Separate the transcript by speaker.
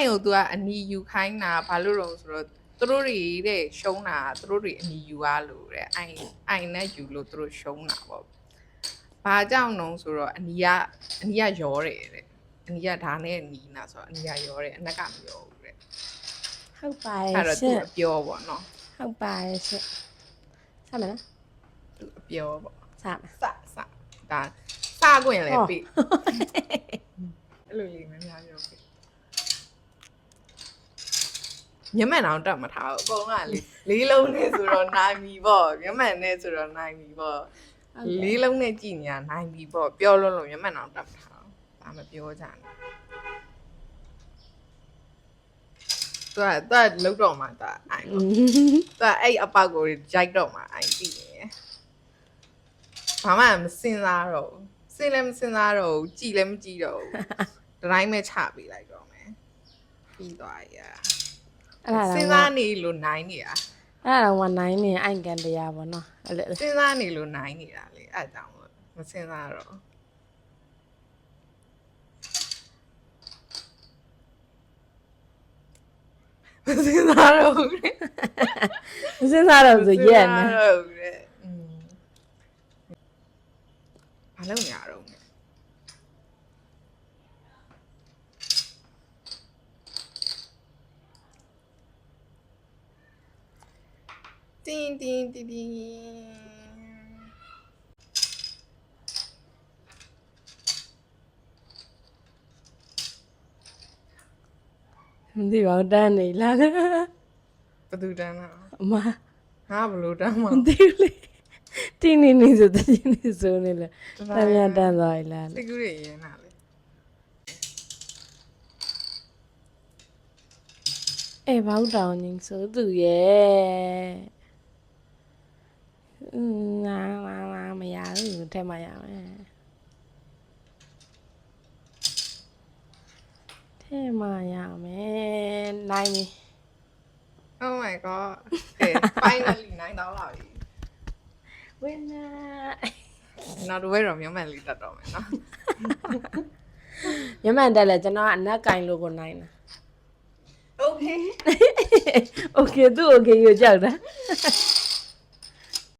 Speaker 1: အဲ့ကို तू ကအနီယူခိုင်းတာဘာလို့တော့ဆိုတော့သူတို့တွေတဲ့ရှုံးတာသူတို့တွေအနီယူရလို့တဲ့အိုင်အိုင်နဲ့ယူလို့သူတို့ရှုံးတာပေါ့ဘာကြောင့်တော့ဆိုတော့အနီကအနီကရောတယ်တဲ့အနီကဒါနဲ့နီးနာဆိုတော့အနီကရောတယ်အနက်ကမရောဘူးတဲ့
Speaker 2: ဟုတ်ပါတယ်
Speaker 1: အဲ့တော့
Speaker 2: ရှ
Speaker 1: သူ
Speaker 2: င်
Speaker 1: အပြောပေါ့နော်
Speaker 2: ဟုတ်ပါတယ်ရှင်စမယ်နော်
Speaker 1: သူအပြောပေါ့
Speaker 2: စမယ်
Speaker 1: စစဒါစခွင့်လည်း
Speaker 2: ဟော
Speaker 1: ပြီအဲ့လိုလေးများများပြောပြီ ညမန်အောင်တက်မထားဘူးအကုန်လုံးကလေလေးလုံးနဲ့ဆိုတော့နိုင်ပြီပေါ့ညမန်နဲ့ဆိုတော့နိုင်ပြီပေါ့
Speaker 2: ဟုတ်တယ်
Speaker 1: လေးလုံးနဲ့ကြည်ညာနိုင်ပြီပေါ့ပြောလို့လို့ညမန်အောင်တက်မထားဘူးဘာမပြောကြနဲ့သူကသူကလုတ်တော့မှတာအိုင်
Speaker 2: อื
Speaker 1: ပေါ့
Speaker 2: ม
Speaker 1: သူကအဲ့အပေါက်ကိုရိုက်တော့မှအိုင်ပြီးရင်ဘာမှမစင်စားတော့ဘူးစင်လည်းမစင်စားတော့ဘူးကြည်လည်းမကြည်တော့ဘူးဒီတိုင်းပဲချပေးလိုက်တော့မယ်ပြီးသွားရ
Speaker 2: အဲ့ဒါ
Speaker 1: စင်
Speaker 2: တော့
Speaker 1: စားနေလို့နိုင်နေတာ
Speaker 2: အဲ့ဒါတော့ဝနိုင်နေအိုင်ကန်တရားပေါ့နော်အဲ့လို
Speaker 1: စင်စားနေလို့နိုင်နေတာလေအဲ့ဒါကြောင့်မို့မစင်စားတော့မစင်စားတော့ဘူးလေ
Speaker 2: မစင်းစားတော့ဆိုရက်နေ
Speaker 1: မစင်စားတော့ဘူးလေอืมဘာလုပ်နေရတော့ တင်းတင်းတင်းတင်း
Speaker 2: မသိပါဘူးတန်းနေလား
Speaker 1: ဘယ်သူတန်းတာ
Speaker 2: အမ
Speaker 1: ငါဘယ်လိုတန်းမှာ
Speaker 2: မသိဘူးလေတင်းနေနေဆိုတင်းနေဆိုနေလေတန်းရတန်းသွားပြီလား
Speaker 1: တကူရရင်နာလေ
Speaker 2: အေးဘောက်တောင်ငင်းဆိုသူရဲ့อืม ငါငါငါမရဘူးထဲမှာရမယ်ထဲမှာရမယ်နိုင်ပြီ
Speaker 1: Oh my god ဟဲ့ finally နိုင်တော့လာပြီ
Speaker 2: ဝင်းနာ
Speaker 1: နောက်တော့တော့မြန်မာလေးတက်တော့မယ်နော်
Speaker 2: ညမန်တက်လဲကျွန်တော်ကအနက်ကင်လို့ကိုနိုင်တာ
Speaker 1: Okay
Speaker 2: Okay သူ okay ရကြောက်တာ